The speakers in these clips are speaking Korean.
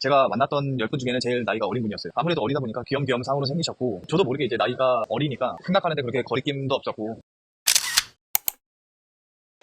제가 만났던 10분 중에는 제일 나이가 어린 분이었어요. 아무래도 어리다 보니까 귀염귀염 상으로 생기셨고 저도 모르게 이제 나이가 어리니까 생각하는데 그렇게 거리낌도 없었고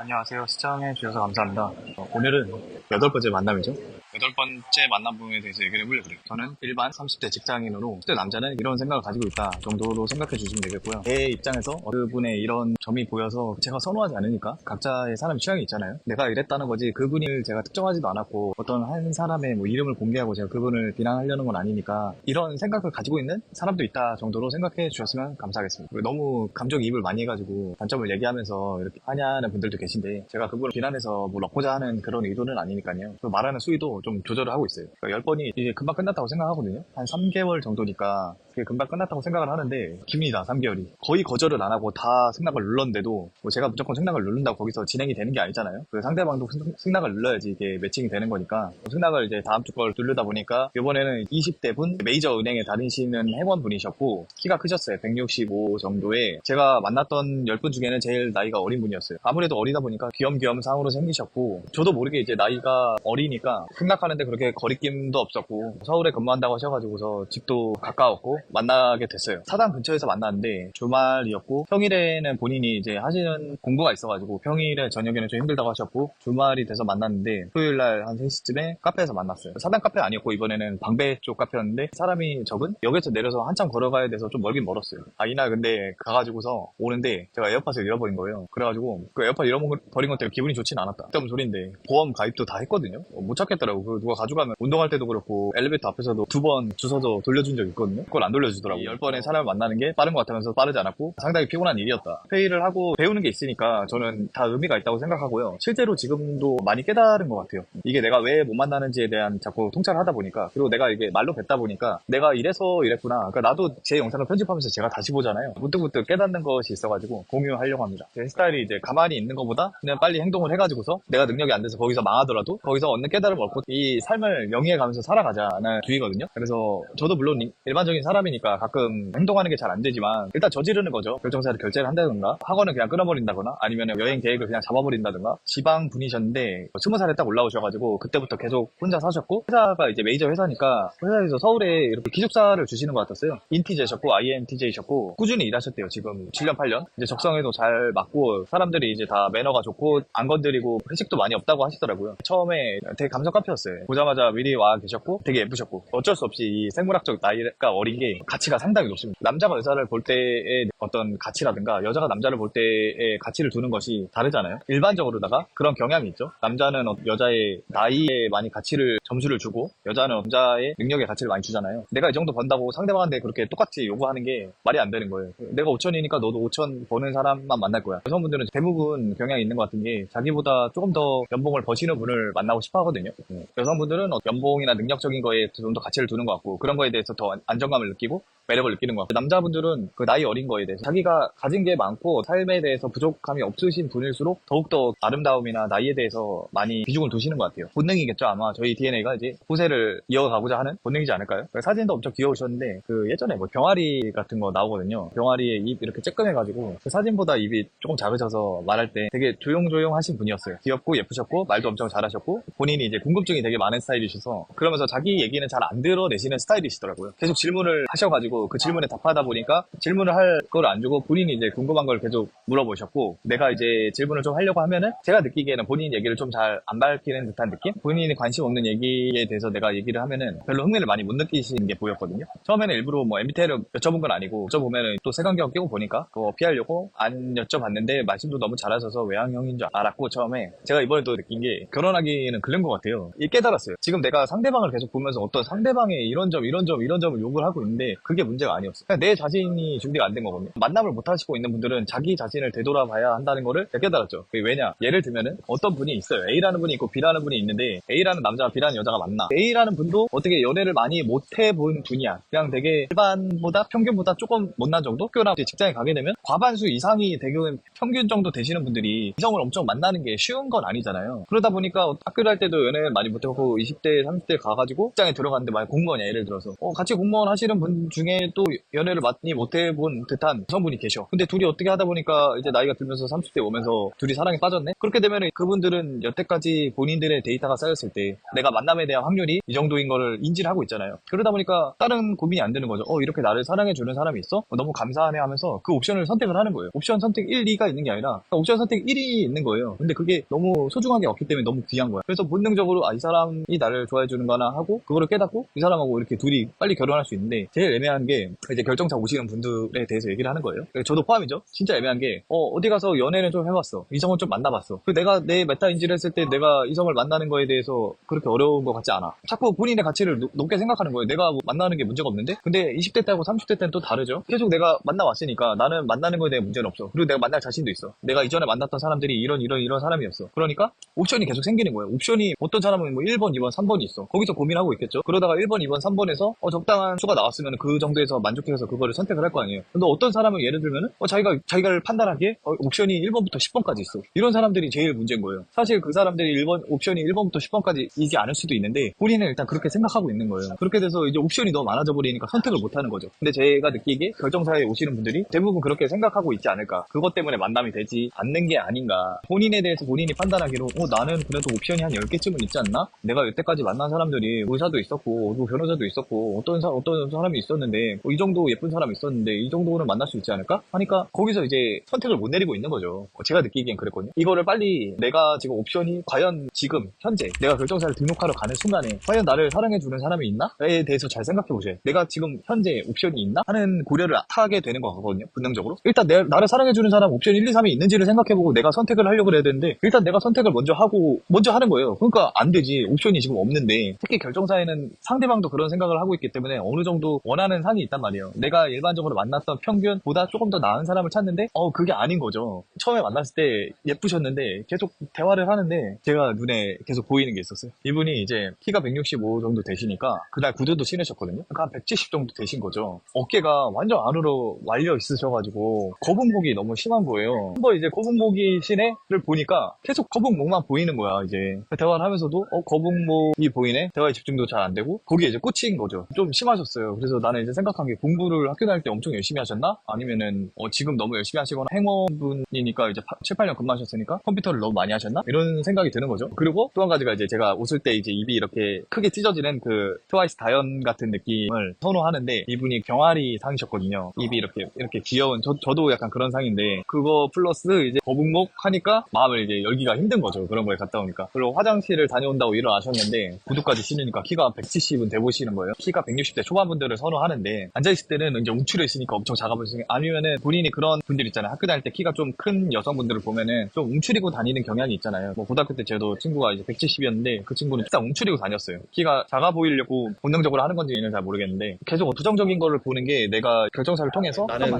안녕하세요. 시청해 주셔서 감사합니다. 어, 오늘은 여덟 번째 만남이죠. 여덟 번째 만남분에 대해서 얘기를 해보려고 그래요. 저는 일반 30대 직장인으로 10대 남자는 이런 생각을 가지고 있다 정도로 생각해 주시면 되겠고요. 제 입장에서 그분의 이런 점이 보여서 제가 선호하지 않으니까 각자의 사람 취향이 있잖아요. 내가 이랬다는 거지 그분을 제가 특정하지도 않았고 어떤 한 사람의 뭐 이름을 공개하고 제가 그분을 비난하려는 건 아니니까 이런 생각을 가지고 있는 사람도 있다 정도로 생각해 주셨으면 감사하겠습니다. 너무 감정이입을 많이 해가지고 단점을 얘기하면서 이렇게 하냐는 분들도 계신데 제가 그분을 비난해서 뭘 얻고자 하는 그런 의도는 아니니까 요. 그 말하는 수위도 좀 조절을 하고 있어요. 그러니까 10번이 이제 금방 끝났다고 생각하거든요. 한 3개월 정도니까 그게 금방 끝났다고 생각을 하는데 깁니다 3개월이 거의 거절을 안 하고 다 승낙을 눌렀는데도 뭐 제가 무조건 승낙을 누른다고 거기서 진행이 되는 게 아니잖아요 그 상대방도 승- 승낙을 눌러야지 이게 매칭이 되는 거니까 승낙을 이제 다음 주 걸 누르다 보니까 이번에는 20대 분 메이저 은행에 다니시는 회원분이셨고 키가 크셨어요 165 정도에 제가 만났던 10분 중에는 제일 나이가 어린 분이었어요 아무래도 어리다 보니까 귀염귀염 상으로 생기셨고 저도 모르게 이제 나이가 어리니까 승낙하는데 그렇게 거리낌도 없었고 서울에 근무한다고 하셔가지고서 집도 가까웠고 만나게 됐어요. 사당 근처에서 만났는데 주말이었고 평일에는 본인이 이제 하시는 공부가 있어가지고 평일에 저녁에는 좀 힘들다고 하셨고 주말이 돼서 만났는데 토요일날 한 3시쯤에 카페에서 만났어요. 사당 카페 아니었고 이번에는 방배 쪽 카페였는데 사람이 적은 역에서 내려서 한참 걸어가야 돼서 좀 멀긴 멀었어요. 아 이날 근데 가가지고서 오는데 제가 에어팟을 잃어버린 거예요. 그래가지고 그 에어팟 잃어버린 것 때문에 기분이 좋진 않았다. 그때문 소리인데 보험 가입도 다 했거든요. 어, 못 찾겠더라고. 그 누가 가져가면 운동할 때도 그렇고 엘리베이터 앞에서도 두 번 주워서 돌려준 적 있거든요. 그걸 안 돌려주더라고요. 열 번의 사람을 만나는 게 빠른 것 같으면서 빠르지 않았고 상당히 피곤한 일이었다. 회의를 하고 배우는 게 있으니까 저는 다 의미가 있다고 생각하고요. 실제로 지금도 많이 깨달은 것 같아요. 이게 내가 왜 못 만나는지에 대한 자꾸 통찰을 하다 보니까 그리고 내가 이게 말로 뱉다 보니까 내가 이래서 이랬구나. 그러니까 나도 제 영상을 편집하면서 제가 다시 보잖아요. 문득문득 깨닫는 것이 있어가지고 공유하려고 합니다. 제 스타일이 이제 가만히 있는 것보다 그냥 빨리 행동을 해가지고서 내가 능력이 안 돼서 거기서 망하더라도 거기서 얻는 깨달음을 얻고 이 삶을 영위해가면서 살아가자는 주의거든요. 그래서 저도 물론 이- 일반적인 사람이니까 가끔 행동하는 게 잘 안 되지만 일단 저지르는 거죠. 결정사를 결제를 한다든가 학원을 그냥 끊어버린다거나 아니면 여행 계획을 그냥 잡아버린다든가 지방 분이셨는데 스무 살에 딱 올라오셔가지고 그때부터 계속 혼자 사셨고 회사가 이제 메이저 회사니까 회사에서 서울에 이렇게 기숙사를 주시는 것 같았어요. 인티제셨고 INTJ셨고 꾸준히 일하셨대요. 지금 7년 8년 이제 적성에도 잘 맞고 사람들이 이제 다 매너가 좋고 안 건드리고 회식도 많이 없다고 하시더라고요. 처음 에 되게 감성 카페였어요. 보자마자 미리 와 계셨고 되게 예쁘셨고 어쩔 수 없이 이 생물학적 나이가 어린 게 가치가 상당히 높습니다. 남자가 여자를 볼 때의 어떤 가치라든가 여자가 남자를 볼 때의 가치를 두는 것이 다르잖아요. 일반적으로다가 그런 경향이 있죠. 남자는 어- 여자의 나이에 많이 가치를 점수를 주고 여자는 남자의 능력에 가치를 많이 주잖아요. 내가 이 정도 번다고 상대방한테 그렇게 똑같이 요구하는 게 말이 안 되는 거예요. 내가 5천이니까 너도 5천 버는 사람만 만날 거야. 여성분들은 대부분 경향이 있는 것 같은 게 자기보다 조금 더 연봉을 버시는 분을 만나고 싶어 하거든요. 음. 여성분들은 어- 연봉이나 능력적인 거에 좀 더 가치를 두는 것 같고 그런 거에 대해서 더 안- 안정감을 느끼고 매력을 느끼는 것 같고 남자분들은 그 나이 어린 거에 대해서 자기가 가진 게 많고 삶에 대해서 부족함이 없으신 분일수록 더욱더 아름다움이나 나이에 대해서 많이 비중을 두시는 것 같아요. 본능이겠죠 아마 저희 DNA가 이제 후세를 이어가고자 하는 본능이지 않을까요? 그 사진도 엄청 귀여우셨는데 그 예전에 뭐 병아리 같은 거 나오거든요. 병아리의 입 이렇게 쬐끔해가지고 그 사진보다 입이 조금 작으셔서 말할 때 되게 조용조용 하신 분이었어요. 귀엽고 예쁘셨고 말도 엄청 잘하셨고 본인이 이제 궁금증이 되게 많은 스타일이셔서 그러면서 자기 얘기는 잘 안 들어내시는 스타일이시더라고요. 계속 질문을 하셔가지고 그 질문에 답하다 보니까 질문을 할 걸 안 주고 본인이 이제 궁금한 걸 계속 물어보셨고 내가 이제 질문을 좀 하려고 하면은 제가 느끼기에는 본인 얘기를 좀 잘 안 밝히는 듯한 느낌? 본인이 관심 없는 얘기에 대해서 내가 얘기를 하면은 별로 흥미를 많이 못 느끼시는 게 보였거든요. 처음에는 일부러 뭐 MBTI를 여쭤본 건 아니고 여쭤보면은 또 색안경 끼고 보니까 그거 피하려고 안 여쭤봤는데 말씀도 너무 잘하셔서 외향형인 줄 알았고 처음에 제가 이번에 또 느낀 게 결혼 하기는 그런 것 같아요. 이 깨달았어요. 지금 내가 상대방을 계속 보면서 어떤 상대방의 이런 점, 이런 점, 이런 점을 욕을 하고 있는데 그게 문제가 아니었어요. 그냥 내 자신이 준비가 안 된 거거든요. 만남을 못 하시고 있는 분들은 자기 자신을 되돌아봐야 한다는 거를 깨달았죠. 왜냐? 예를 들면은 어떤 분이 있어요. A라는 분이 있고 B라는 분이 있는데 A라는 남자와 B라는 여자가 만나. A라는 분도 어떻게 연애를 많이 못 해본 분이야. 그냥 되게 일반보다 평균보다 조금 못난 정도? 학교나 직장에 가게 되면 과반수 이상이 대부분 평균 정도 되시는 분들이 이성을 엄청 만나는 게 쉬운 건 아니잖아요. 그러다 보니까 학교 다닐 때도 연애를 많이 못하고 20대, 30대 가가지고 직장에 들어갔는데 만약 공무원이야 예를 들어서 어, 같이 공무원 하시는 분 중에 또 연애를 많이 못 해본 듯한 여성분이 계셔. 근데 둘이 어떻게 하다 보니까 이제 나이가 들면서 30대 오면서 둘이 사랑에 빠졌네? 그렇게 되면 그분들은 여태까지 본인들의 데이터가 쌓였을 때 내가 만남에 대한 확률이 이 정도인 거를 인지를 하고 있잖아요. 그러다 보니까 다른 고민이 안 드는 거죠. 어, 이렇게 나를 사랑해주는 사람이 있어? 어, 너무 감사하네 하면서 그 옵션을 선택을 하는 거예요. 옵션 선택 1, 2가 있는 게 아니라 옵션 선택 1이 있는 거예요. 근데 그게 너무 소중하게 없기 때문에 너무 귀한 거야. 그래서 본능적으로 아, 이 사람이 나를 좋아해 주는 거나 하고 그거를 깨닫고 이 사람하고 이렇게 둘이 빨리 결혼할 수 있는데 제일 애매한 게 이제 결정차 오시는 분들에 대해서 얘기를 하는 거예요. 저도 포함이죠. 진짜 애매한 게 어, 어디 가서 연애는 좀 해봤어. 이성은 좀 만나봤어. 그 내가 내 메타 인지를 했을 때 내가 이성을 만나는 거에 대해서 그렇게 어려운 것 같지 않아. 자꾸 본인의 가치를 높- 높게 생각하는 거예요. 내가 뭐 만나는 게 문제가 없는데? 근데 20대 때하고 30대 때는 또 다르죠. 계속 내가 만나왔으니까 나는 만나는 거에 대한 문제는 없어. 그리고 내가 만날 자신도 있어. 내가 이전에 만났던 사람들이 이런 이런 이런 사람이었어. 그러니까 옵션이 계속 생기는 거예요. 옵션이 어떤 사람은 뭐 1번, 2번, 3번이 있어. 거기서 고민하고 있겠죠. 그러다가 1번, 2번, 3번에서 어, 적당한 수가 나왔으면 그 정도에서 만족해서 그거를 선택을 할 거 아니에요. 근데 어떤 사람은 예를 들면은 어, 자기가 자기가 판단하기에 어, 옵션이 1번부터 10번까지 있어. 이런 사람들이 제일 문제인 거예요. 사실 그 사람들이 1번 옵션이 1번부터 10번까지 이지 않을 수도 있는데 본인은 일단 그렇게 생각하고 있는 거예요. 그렇게 돼서 이제 옵션이 너무 많아져 버리니까 선택을 못 하는 거죠. 근데 제가 느끼기에 결정사에 오시는 분들이 대부분 그렇게 생각하고 있지 않을까. 그것 때문에 만남이 되지 않는 게 아닌가. 본인에 대해서 본인이 판단하기로 어, 나는 그래도 옵션이 한 10개쯤은 있지 않나? 내가 여태까지 만난 사람들이 의사도 있었고 뭐 변호사도 있었고 어떤 사, 어떤 사람이 있었는데 뭐 이 정도 예쁜 사람이 있었는데 이 정도는 만날 수 있지 않을까? 하니까 거기서 이제 선택을 못 내리고 있는 거죠. 어, 제가 느끼기엔 그랬거든요. 이거를 빨리 내가 지금 옵션이 과연 지금 현재 내가 결정사를 등록하러 가는 순간에 과연 나를 사랑해주는 사람이 있나?에 대해서 잘 생각해 보세요. 내가 지금 현재 옵션이 있나? 하는 고려를 하게 되는 것 같거든요. 본능적으로. 일단 내, 나를 사랑해주는 사람 옵션 1, 2, 3이 있는지를 생각해보고 내가 선택을 하려고 해야 되는데 일단 내가 선택을 먼저 하고 먼저 하는 거예요. 그러니까 안 되지. 옵션이 지금 없는데 특히 결정사에는 상대방도 그런 생각을 하고 있기 때문에 어느 정도 원하는 상이 있단 말이에요. 내가 일반적으로 만났던 평균보다 조금 더 나은 사람을 찾는데 어 그게 아닌 거죠. 처음에 만났을 때 예쁘셨는데 계속 대화를 하는데 제가 눈에 계속 보이는 게 있었어요. 이분이 이제 키가 165 정도 되시니까 그날 구두도 신으셨거든요. 그러니까 한 170 정도 되신 거죠. 어깨가 완전 안으로 말려 있으셔가지고 거북목이 너무 심한 거예요. 한번 이제 거북목이 시네를 보니까 계속 거북목만 보이는 거야 이제 대화를 하면서도 어 거북목이 보이네 대화에 집중도 잘 안 되고 거기에 이제 꽂힌 거죠. 좀 심하셨어요. 그래서 나는 이제 생각한 게 공부를 학교 다닐 때 엄청 열심히 하셨나? 아니면은 어, 지금 너무 열심히 하시거나 행원분이니까 이제 7, 8년 근무하셨으니까 컴퓨터를 너무 많이 하셨나? 이런 생각이 드는 거죠. 그리고 또 한 가지가 이제 제가 웃을 때 이제 입이 이렇게 크게 찢어지는 그 트와이스 다연 같은 느낌을 선호하는데 이분이 병아리 상이셨거든요. 입이 이렇게 이렇게 귀여운 저, 저도 약간 그런 상인데 그거 플러스 이제 거북목 하니까 마음을 이제 열기가 힘든 거죠. 그런 거에 갔다 오니까. 그리고 화장실을 다녀온다고 일어나셨는데 구두까지 신으니까 키가 170은 돼 보시는 거예요. 키가 160대 초반 분들을 선호하는데 앉아있을 때는 이제 움츠려 있으니까 엄청 작아 보이시는 아니면은 본인이 그런 분들 있잖아요. 학교 다닐 때 키가 좀 큰 여성분들을 보면은 좀 움츠리고 다니는 경향이 있잖아요. 뭐 고등학교 때 저도 친구가 이제 170이었는데 그 친구는 진짜 움츠리고 다녔어요. 키가 작아 보이려고 본능적으로 하는 건지는 잘 모르겠는데 계속 부정적인 거를 보는 게 내가 결정사를 통해서 나는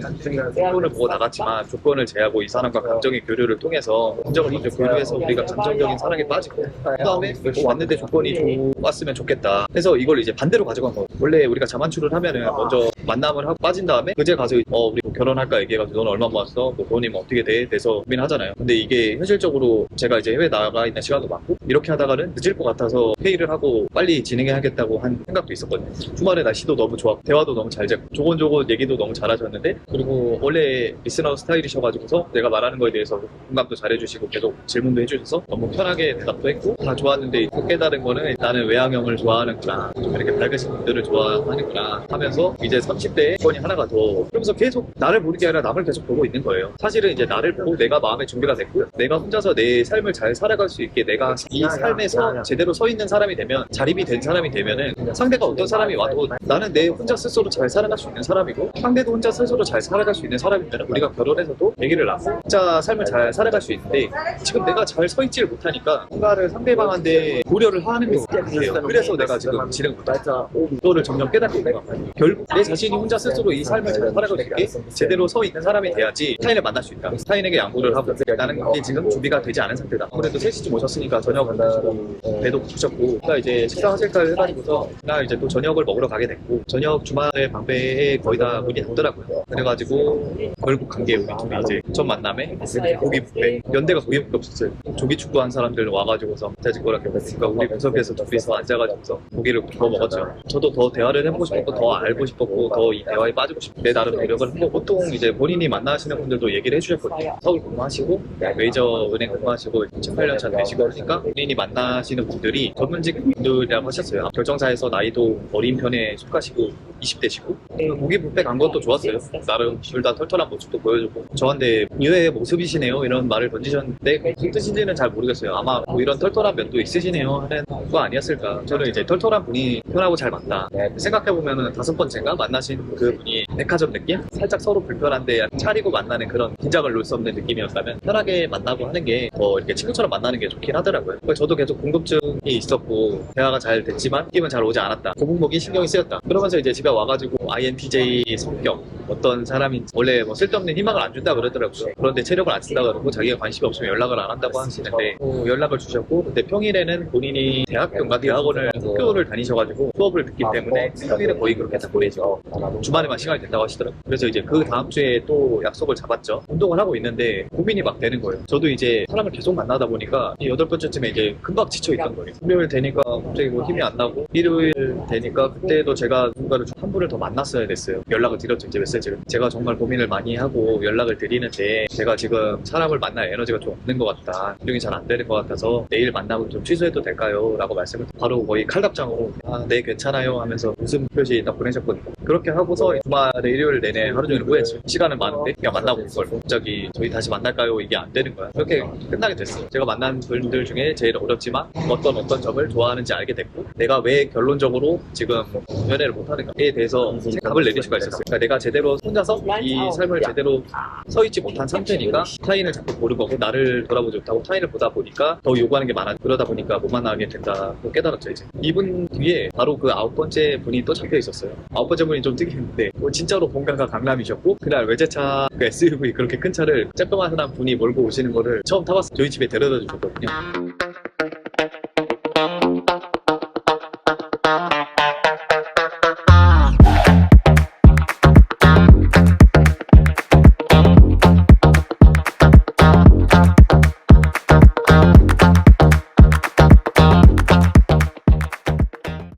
조건을 보고 나갔지만 조건을 제하고 이 사람과 감정의 교류를 통해서 감정을 먼저 교류해서 우리가 감정적인 사랑에 빠지고 그 다음에 어, 왔는데 조건이 좋았으면 좋겠다. 해서 이걸 이제 반대로 가져간 거 원래 우리가 자만추를 하면은 먼저 만남을 하고 빠진 다음에 그제 가서 어 우리 뭐 결혼할까 얘기해가지고 너는 얼마 모았어? 뭐 돈이 뭐 어떻게 돼? 돼서 고민하잖아요. 근데 이게 현실적으로 제가 이제 해외 나가 있는 시간도 많고 이렇게 하다가는 늦을 것 같아서 회의를 하고 빨리 진행해야겠다고 한 생각도 있었거든요. 주말에 날씨도 너무 좋았고 대화도 너무 잘 됐고 조곤조곤 얘기도 너무 잘하셨는데 그리고 원래 리스너 스타일이셔가지고서 내가 말하는 거에 대해서 공감도 잘해주시고 계속 질문도 해주셔서 너무 편하게 대답도 했고 다 좋았는데 또 깨달은 거는 나는 외향형을 좋아하는구나. 좀 이렇게 밝으신 분들을 좋아하는구나 하면서 이제 30대에 건이 하나가 더. 그러면서 계속 나를 보는 게 아니라 남을 계속 보고 있는 거예요. 사실은 이제 나를 보고 내가 마음의 준비가 됐고 내가 혼자서 내 삶을 잘 살아갈 수 있게 내가 이 삶에서 제대로 서 있는 사람이 되면 자립이 된 사람이 되면은 상대가 어떤 사람이 와도 나는 내 혼자 스스로 잘 살아갈 수 있는 사람이고 상대도 혼자 스스로 잘 살아갈 수 있는 사람이면 우리가 결혼해서도 아기를 낳고 혼자 삶을 잘 살아갈 수 있는데 지금 내가 잘 서 있지를 못하니까 뭔가를 상대방한테 고려를 하는 게 같아요. 그래서 내가 지금 지금 이거를 점점 깨닫고 같아요. 결국 내 자신 이 혼자 스스로 이 삶을 잘 살아갈 수 있게 제대로 서 있는 사람이 돼야지 타인을 만날 수 있다. 타인에게 양보를 하고 나는 이게 지금 준비가 되지 않은 상태다. 아무래도 셋이쯤 오셨으니까 저녁을 해주시고 배도 고프셨고 나 이제 식사하실까 해가지고서 나 이제 또 저녁을 먹으러 가게 됐고 저녁 주말에 방배에 거의 다 문이 닫더라고요 그래가지고 결국 간게 우리 둘이 이제 첫 만남에 고기 뷔페 연대가 고기밖에 없었어요 조기 축구한 사람들 와가지고서 거라 그랬으니까 우리 구석에서 둘이서 앉아가지고서 고기를 구워 먹었죠 저도 더 대화를 해보고 싶었고 더 알고 싶었고 더 이 대화에 빠지고 싶고 내 나름 노력을 했고 보통 이제 본인이 만나시는 분들도 얘기를 해주셨거든요. 서울 근무하시고 메이저 은행 근무하시고 18년 차 되시고 그러니까 본인이 만나시는 분들이 전문직 분들이라고 하셨어요. 결정사에서 나이도 어린 편에 속하시고 20대시고 고기 뷔페 간 것도 좋았어요. 나름 둘 다 털털한 모습도 보여주고. 저한테 의외의 모습이시네요. 이런 말을 던지셨는데 무슨 뜻인지는 잘 모르겠어요. 아마 뭐 이런 털털한 면도 있으시네요. 하는 거 아니었을까. 저는 이제 털털한 분이 편하고 잘 맞다. 생각해보면은 다섯 번째인가? 만나신 그 분이 백화점 느낌? 살짝 서로 불편한데 차리고 만나는 그런 긴장을 놓을 수 없는 느낌이었다면 편하게 만나고 하는 게 더 이렇게 친구처럼 만나는 게 좋긴 하더라고요. 그래서 저도 계속 궁금증이 있었고 대화가 잘 됐지만 느낌은 잘 오지 않았다. 고분목이 신경이 쓰였다. 그러면서 이제 집에 와가지고 INTJ 성격 어떤 사람인지 원래 뭐 쓸데없는 희망을 안 준다 그러더라고요. 그런데 체력을 안 쓴다 그러고 자기가 관심이 없으면 연락을 안 한다고 하시는데 뭐 연락을 주셨고 근데 평일에는 본인이 대학교인가 대학원을 학교를 다니셔가지고 수업을 듣기 때문에 평일은 거의 그렇게 다 보내죠. 주말에만 시간이 된다고 하시더라고요. 그래서 이제 그 다음 주에 또 약속을 잡았죠. 운동을 하고 있는데 고민이 막 되는 거예요. 저도 이제 사람을 계속 만나다 보니까 이 여덟 번째쯤에 이제 금방 지쳐 있던 거예요. 금요일 되니까 갑자기 뭐 힘이 안 나고 일요일 되니까 그때도 제가 누군가를 좀한 분을 더 만났어야 됐어요. 연락을 드렸죠. 이제 메시지를. 제가 정말 고민을 많이 하고 연락을 드리는데 제가 지금 사람을 만날 에너지가 좀 없는 것 같다. 운동이 잘 안 되는 것 같아서 내일 만남을 좀 취소해도 될까요? 라고 말씀을 바로 거의 칼답장으로 아, 네 괜찮아요 하면서 웃음 표시 딱 보내셨거든요. 그렇게 하고서 주말 에 일요일 내내 하루 종일 후회했어요. 시간은 많은데 그냥 만나고 온 걸. 갑자기 저희 다시 만날까요? 이게 안 되는 거야. 그렇게 끝나게 됐어요. 제가 만난 분들 중에 제일 어렵지만 어떤 어떤 점을 좋아하는지 알게 됐고 내가 왜 결론적으로 지금 연애를 못하는가에 대해서 답을 내릴 수가 있었어요. 그러니까 내가 제대로 혼자서 이 삶을 제대로 서 있지 못한 상태니까 타인을 자꾸 보는 거고 나를 돌아보지 못하고 타인을 보다 보니까 더 요구하는 게 많아 그러다 보니까 못 만나게 된다고 깨달았죠 이제 이분 뒤에 바로 그 아홉 번째 분이 또 잡혀 있었어요 아홉 번째 분이 좀 특이했는데 뭐 진짜 로 본가가 강남이셨고 그날 외제차 그 SUV 그렇게 큰 차를 쬐끄만한 분이 몰고 오시는 거를 처음 타봤어요 저희 집에 데려다 주셨거든요